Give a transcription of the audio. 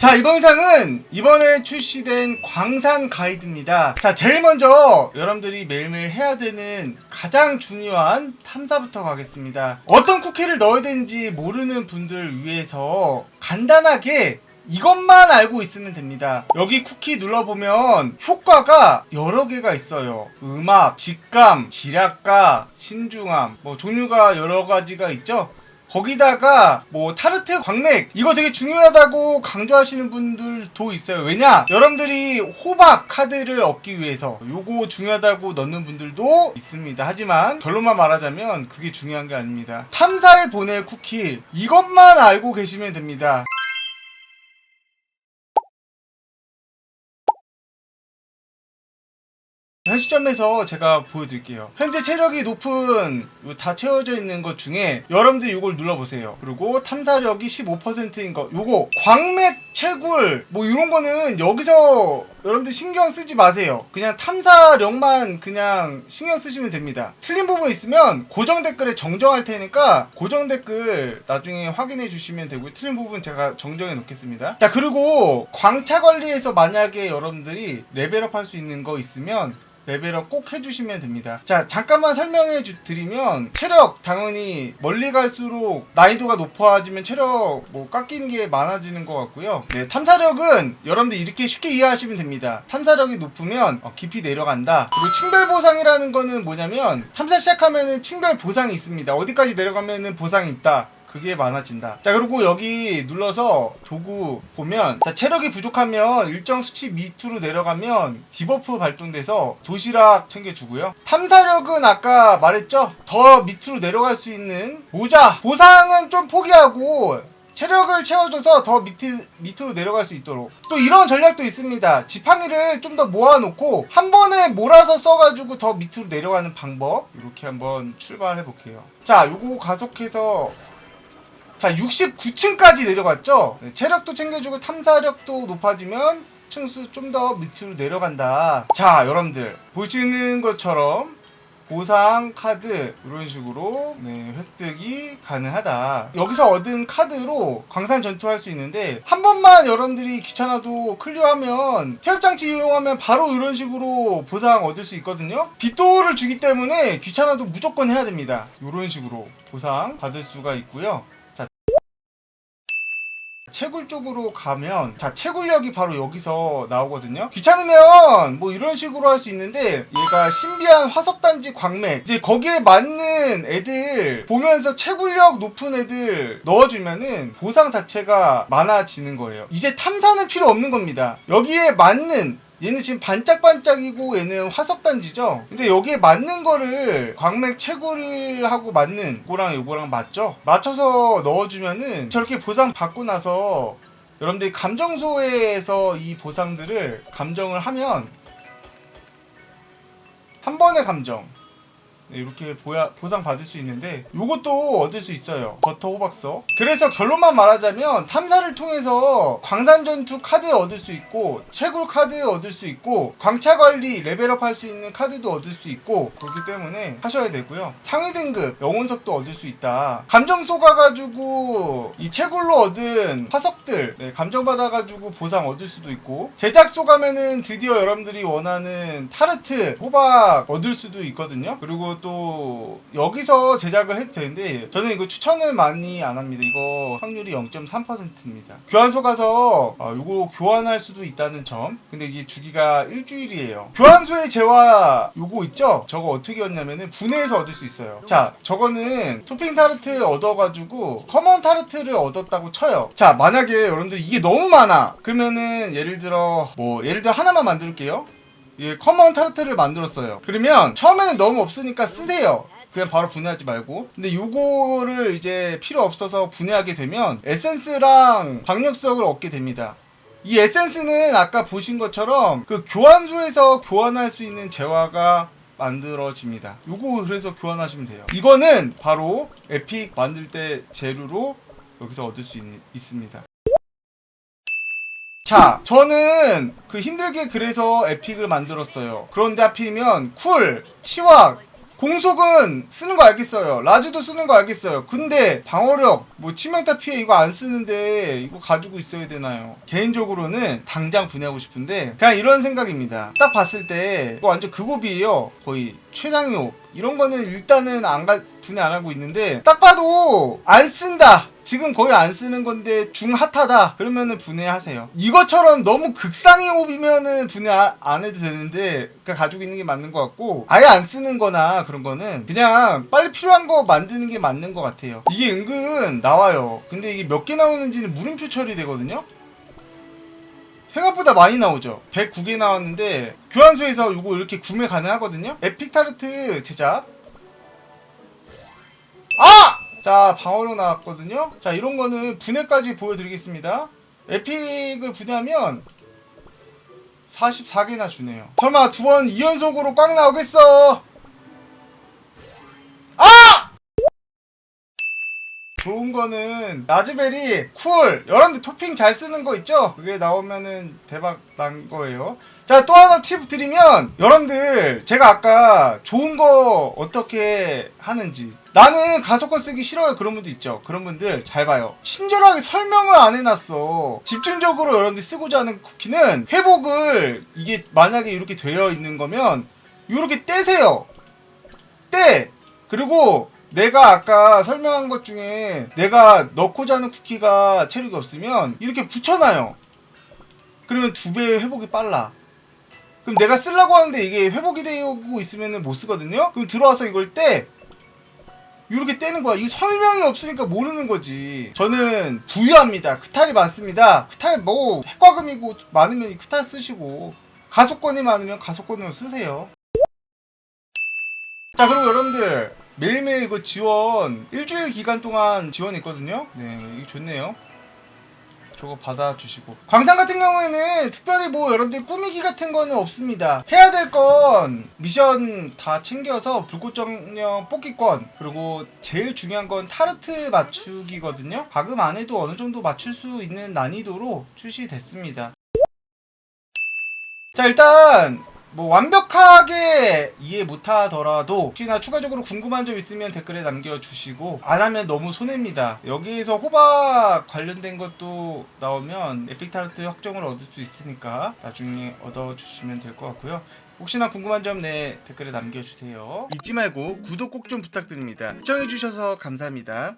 자 이번 영상은 이번에 출시된 광산 가이드입니다 자 제일 먼저 여러분들이 매일매일 해야 되는 가장 중요한 탐사부터 가겠습니다 어떤 쿠키를 넣어야 되는지 모르는 분들 위해서 간단하게 이것만 알고 있으면 됩니다. 여기 쿠키 눌러보면 효과가 여러 개가 있어요. 음악, 직감, 지략가, 신중함, 뭐 종류가 여러 가지가 있죠. 거기다가 뭐 타르트 광맥 이거 되게 중요하다고 강조하시는 분들도 있어요. 왜냐? 여러분들이 호박 카드를 얻기 위해서 요거 중요하다고 넣는 분들도 있습니다. 하지만 결론만 말하자면 그게 중요한 게 아닙니다. 탐사에 보낼 쿠키 이것만 알고 계시면 됩니다. 현 시점에서 제가 보여드릴게요. 현재 체력이 높은 요다 채워져 있는 것 중에 여러분들 이걸 눌러보세요. 그리고 탐사력이 15%인 거 요거 광맥 채굴 뭐 이런 거는 여기서 여러분들 신경 쓰지 마세요. 그냥 탐사력만 그냥 신경 쓰시면 됩니다. 틀린 부분 있으면 고정 댓글에 정정할 테니까 고정 댓글 나중에 확인해 주시면 되고요. 틀린 부분 제가 정정해 놓겠습니다. 자 그리고 광차 관리에서 만약에 여러분들이 레벨업 할 수 있는 거 있으면 레벨업 꼭 해주시면 됩니다. 자, 잠깐만 설명해 주, 드리면, 체력, 당연히 멀리 갈수록 난이도가 높아지면 체력 뭐 깎이는 게 많아지는 것 같고요. 네, 탐사력은 여러분들 이렇게 쉽게 이해하시면 됩니다. 탐사력이 높으면 어, 깊이 내려간다. 그리고 층별 보상이라는 거는 뭐냐면, 탐사 시작하면은 층별 보상이 있습니다. 어디까지 내려가면은 보상이 있다. 그게 많아진다. 자, 그리고 여기 눌러서 도구 보면, 자, 체력이 부족하면 일정 수치 밑으로 내려가면 디버프 발동돼서 도시락 챙겨주고요. 탐사력은 아까 말했죠? 더 밑으로 내려갈 수 있는 모자. 보상은 좀 포기하고, 체력을 채워줘서 더 밑, 밑으로 내려갈 수 있도록 또 이런 전략도 있습니다 지팡이를 좀 더 모아놓고 한 번에 몰아서 써가지고 더 밑으로 내려가는 방법 이렇게 한번 출발해 볼게요 자 요거 가속해서 자 69층까지 내려갔죠 네, 체력도 챙겨주고 탐사력도 높아지면 층수 좀 더 밑으로 내려간다 자 여러분들 보시는 것처럼 보상 카드 이런 식으로 네, 획득이 가능하다. 여기서 얻은 카드로 광산 전투할 수 있는데 한 번만 여러분들이 귀찮아도 클리어하면 태엽장치 이용하면 바로 이런 식으로 보상 얻을 수 있거든요. 빗도를 주기 때문에 귀찮아도 무조건 해야 됩니다. 이런 식으로 보상 받을 수가 있고요. 자, 채굴 쪽으로 가면 자 채굴력이 바로 여기서 나오거든요. 귀찮으면 뭐 이런 식으로 할 수 있는데 얘가 신비한 화석단지 광맥. 이제 거기에 맞는 애들 보면서 채굴력 높은 애들 넣어주면은 보상 자체가 많아지는 거예요. 이제 탐사는 필요 없는 겁니다. 여기에 맞는 얘는 지금 반짝반짝이고 얘는 화석단지죠? 근데 여기에 맞는 거를 광맥 채굴을 하고 맞는 거랑 요거랑 맞죠? 맞춰서 넣어주면은 저렇게 보상 받고 나서 여러분들이 감정소에서 이 보상들을 감정을 하면 한 번의 감정 네, 이렇게 보야, 보상 받을 수 있는데 요것도 얻을 수 있어요. 버터 호박석 그래서 결론만 말하자면 탐사를 통해서 광산 전투 카드 얻을 수 있고 채굴 카드 얻을 수 있고 광차 관리 레벨업 할 수 있는 카드도 얻을 수 있고 그렇기 때문에 하셔야 되고요. 상위 등급 영혼석도 얻을 수 있다. 감정소 가가지고 이 채굴로 얻은 화석들 네, 감정 받아가지고 보상 얻을 수도 있고 제작소 가면은 드디어 여러분들이 원하는 타르트 호박 얻을 수도 있거든요. 그리고 또 여기서 제작을 해도 되는데 저는 이거 추천을 많이 안 합니다. 이거 확률이 0.3%입니다. 교환소 가서 어, 이거 교환할 수도 있다는 점. 근데 이게 주기가 일주일이에요. 교환소의 재화 요거 있죠? 저거 어떻게 얻냐면은 분해해서 얻을 수 있어요. 자, 저거는 토핑 타르트 얻어가지고 커먼 타르트를 얻었다고 쳐요. 자, 만약에 여러분들 이게 너무 많아. 그러면은 예를 들어 뭐 예를 들어 하나만 만들게요. 예, 커먼 타르트를 만들었어요. 그러면 처음에는 너무 없으니까 쓰세요. 그냥 바로 분해하지 말고. 근데 요거를 이제 필요 없어서 분해하게 되면 에센스랑 박력석을 얻게 됩니다. 이 에센스는 아까 보신 것처럼 그 교환소에서 교환할 수 있는 재화가 만들어집니다. 요거 그래서 교환하시면 돼요. 이거는 바로 에픽 만들 때 재료로 여기서 얻을 수 있, 있습니다. 자, 저는 그 힘들게 그래서 에픽을 만들었어요. 그런데 하필이면 쿨, 치왁 공속은 쓰는 거 알겠어요. 라즈도 쓰는 거 알겠어요. 근데 방어력, 뭐 치명타 피해 이거 안 쓰는데 이거 가지고 있어야 되나요? 개인적으로는 당장 분해하고 싶은데 그냥 이런 생각입니다. 딱 봤을 때 이거 완전 극옵이에요. 거의 최상위 옵. 이런 거는 일단은 안 가, 분해 안 하고 있는데 딱 봐도 안 쓴다. 지금 거의 안 쓰는 건데 중핫하다. 그러면은 분해하세요. 이것처럼 너무 극상의 옵이면은 분해 아- 안 해도 되는데 그냥 가지고 있는 게 맞는 것 같고 아예 안 쓰는 거나 그런 거는 그냥 빨리 필요한 거 만드는 게 맞는 것 같아요. 이게 은근 나와요. 근데 이게 몇 개 나오는지는 물음표 처리되거든요 생각보다 많이 나오죠. 109개 나왔는데 교환소에서 이거 이렇게 구매 가능하거든요? 에픽타르트 제작. 아! 자 방어력 나왔거든요? 자 이런 거는 분해까지 보여드리겠습니다. 에픽을 분해하면 44개나 주네요. 설마 두 번 2연속으로 꽉 나오겠어 좋은 거는 라즈베리 쿨 여러분들 토핑 잘 쓰는 거 있죠? 그게 나오면은 대박 난 거예요. 자 또 하나 팁 드리면 여러분들 제가 아까 좋은 거 어떻게 하는지. 나는 가속권 쓰기 싫어요. 그런 분도 있죠. 그런 분들 잘 봐요. 친절하게 설명을 안 해놨어. 집중적으로 여러분들이 쓰고자 하는 쿠키는 회복을 이게 만약에 이렇게 되어 있는 거면 이렇게 떼세요. 떼! 그리고 내가 아까 설명한 것 중에 내가 넣고자 하는 쿠키가 체력이 없으면 이렇게 붙여놔요 그러면 두 배 회복이 빨라 그럼 내가 쓰려고 하는데 이게 회복이 되고 있으면 못 쓰거든요 그럼 들어와서 이걸 떼 이렇게 떼는 거야. 이 설명이 없으니까 모르는 거지. 저는 부유합니다. 크탈이 많습니다. 크탈 뭐 핵과금이고 많으면 이 크탈 쓰시고 가속권이 많으면 가속권으로 쓰세요. 자 그리고 여러분들 매일매일 이거 지원 일주일 기간 동안 지원이 있거든요. 네 이거 좋네요. 저거 받아주시고 광산 같은 경우에는 특별히 뭐 여러분들 꾸미기 같은 거는 없습니다 해야 될 건 미션 다 챙겨서 불꽃 정령 뽑기권 그리고 제일 중요한 건 타르트 맞추기거든요 과금 안 해도 어느 정도 맞출 수 있는 난이도로 출시됐습니다 자 일단 뭐 완벽하게 이해 못하더라도 혹시나 추가적으로 궁금한 점 있으면 댓글에 남겨주시고 안 하면 너무 손해입니다. 여기에서 호박 관련된 것도 나오면 에픽타르트 확정을 얻을 수 있으니까 나중에 얻어주시면 될 것 같고요. 혹시나 궁금한 점 내 댓글에 남겨주세요. 잊지 말고 구독 꼭 좀 부탁드립니다. 시청해주셔서 감사합니다